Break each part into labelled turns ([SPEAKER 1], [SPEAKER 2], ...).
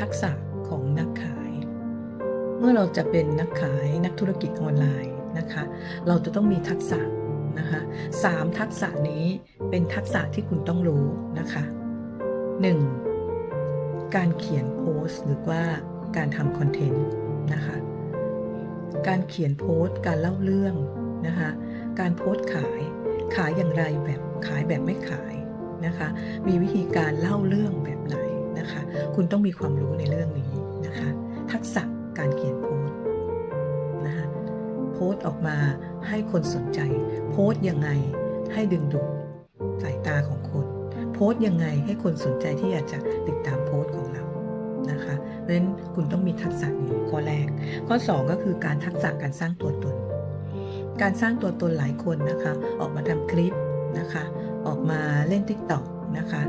[SPEAKER 1] ทักษะของนักขาย เมื่อเราจะเป็นนักขายนักธุรกิจออนไลน์นะคะ เราจะต้องมีทักษะนะคะสามทักษะนี้เป็นทักษะที่คุณต้องรู้นะคะ 1. การเขียนโพสต์หรือว่าการทำคอนเทนต์นะคะ การเขียนโพสต์ การเล่าเรื่องนะคะ การโพสต์ขาย ขายอย่างไรแบบขายแบบไม่ขายนะคะ มีวิธีการเล่าเรื่องแบบไหน นะคะ คุณต้องมีความรู้ในเรื่องนี้นะคะ ทักษะการเขียนโพสต์นะคะโพสต์ออกมาให้คนสนใจ โพสต์ยังไงให้ดึงดูดสายตาของคน โพสต์ยังไงให้คนสนใจที่อยากจะติดตามโพสต์ของเรานะคะเพราะฉะนั้นคุณต้องมีทักษะนี้ข้อแรก ข้อ 2 ก็คือการทักษะการสร้างตัวตน การสร้างตัวตนหลายคนนะคะ ออกมาทำคลิปนะคะ ออกมาเล่น TikTok นะคะ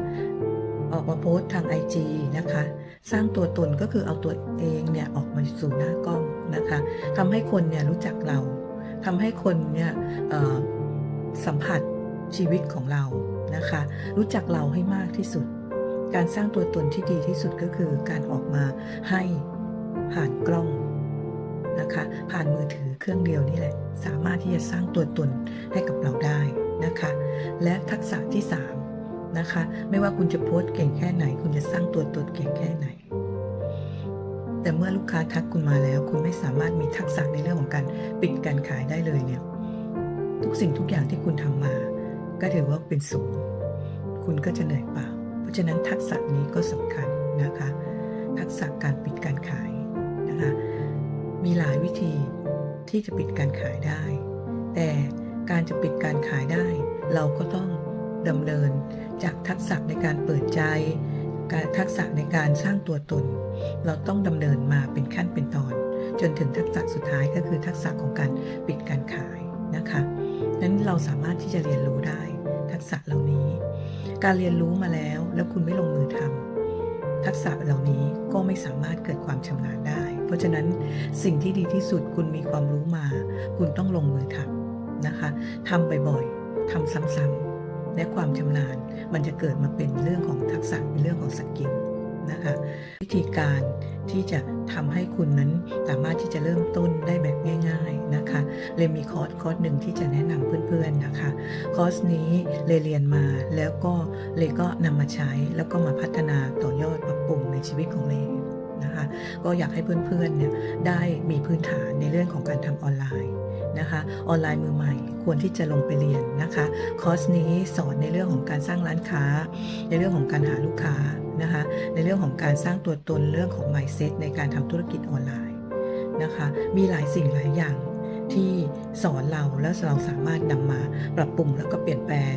[SPEAKER 1] ออกมาโพสต์ทาง IG นะคะ สร้างตัวตนก็คือเอาตัวเองเนี่ยออกมาสู่หน้ากล้องนะคะทำให้คนเนี่ยรู้จักเราทำให้คนเนี่ยสัมผัสชีวิตของเรานะคะ รู้จักเราให้มากที่สุด การสร้างตัวตนที่ดีที่สุดก็คือการออกมาให้ผ่านกล้องนะคะ ผ่านมือถือเครื่องเดียวนี่แหละ สามารถที่จะสร้างตัวตนให้กับเราได้นะคะ และทักษะที่สาม นะคะ ไม่ว่าคุณจะโพสต์เก่งแค่ไหน คุณจะสร้างตัวตนเก่งแค่ไหน แต่เมื่อลูกค้าทักคุณมาแล้ว คุณไม่สามารถมีทักษะในเรื่องของการปิดการขายได้เลยเนี่ย ทุกสิ่งทุกอย่างที่คุณทำมา ก็ถือว่าเป็นศูนย์คุณก็จะเหนื่อยเปล่า เพราะฉะนั้นทักษะนี้ก็สำคัญนะคะ ทักษะการปิดการขายนะคะ มีหลายวิธีที่จะปิดการขายได้ แต่การจะปิดการขายได้ เราก็ต้องดำเนิน จากทักษะในการเปิดใจ การทักษะในการสร้างตัวตน เราต้องดำเนินมาเป็นขั้นเป็นตอน จนถึงทักษะสุดท้ายก็คือทักษะของการปิดการขายนะคะนั้นเราสามารถที่จะเรียนรู้ได้ ทักษะเหล่านี้ การเรียนรู้มาแล้วแล้วคุณไม่ลงมือทำทักษะเหล่านี้ก็ไม่สามารถเกิดความชำนาญได้ เพราะฉะนั้นสิ่งที่ดีที่สุดคุณมีความรู้มา คุณต้องลงมือทำนะคะทำบ่อยๆทำซ้ำๆ และความชำนาญ มันจะเกิดมาเป็นเรื่องของทักษะเป็นเรื่องของสกิลนะคะวิธีการที่จะทำให้คุณนั้นสามารถที่จะเริ่มต้นได้แบบง่ายๆนะคะเลยมีคอร์สคอร์สหนึ่งที่จะแนะนำเพื่อนๆนะคะ คอร์สนี้เลยเรียนมาแล้วก็เลยก็นำมาใช้แล้วก็มาพัฒนาต่อยอดปรับปรุงในชีวิตของเลนะคะก็อยากให้เพื่อนๆเนี่ยได้มีพื้นฐานในเรื่องของการทำออนไลน์ นะคะออนไลน์มือใหม่ควรที่จะลงไปเรียนนะคะคอร์สนี้สอนในเรื่องของการสร้างร้านค้า ในเรื่องของการหาลูกค้านะคะในเรื่องของการสร้างตัวตนเรื่องของ mindset ในการทำธุรกิจออนไลน์นะคะมีหลายสิ่งหลายอย่างที่สอนเราแล้วเราสามารถนำมาปรับปรุงแล้วก็เปลี่ยนแปลง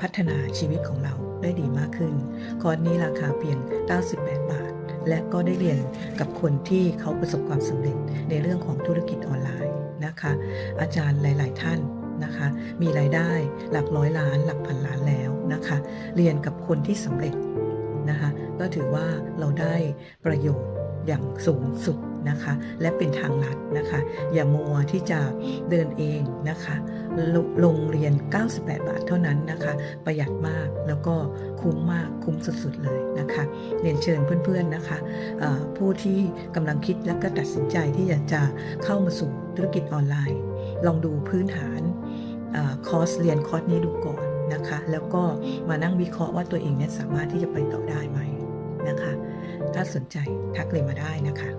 [SPEAKER 1] พัฒนาชีวิตของเราได้ดีมากขึ้น คอร์สนี้ราคาเพียง 98 บาท และก็ได้เรียนกับคนที่เขาประสบความสำเร็จในเรื่องของธุรกิจออนไลน์นะคะ อาจารย์หลาย ๆ ท่านนะคะมีรายได้หลักร้อยล้าน หลักพันล้านแล้วนะคะ เรียนกับคนที่สำเร็จนะคะก็ถือว่าเราได้ประโยชน์ อย่างสูงสุดนะคะ และเป็นทางลัดนะคะ อย่ามัวที่จะเดินเองนะคะลลงเรียน 98 บาทเท่านั้นนะคะ ประหยัดมากแล้วก็คุ้มมากคุ้มสุดๆเลยนะคะ เรียนเชิญเพื่อนๆนะคะผู้ที่กำลังคิดและก็ตัดสินใจที่อยากจะเข้ามาสู่ธุรกิจออนไลน์ ลองดูพื้นฐานอคอร์สเรียนคอร์สนี้ดูก่อนนะคะ แล้วก็มานั่งวิเคราะห์ว่าตัวเองเนี่ยสามารถที่จะไปต่อได้ไหม นะคะ ถ้าสนใจทักเลยมาได้นะคะ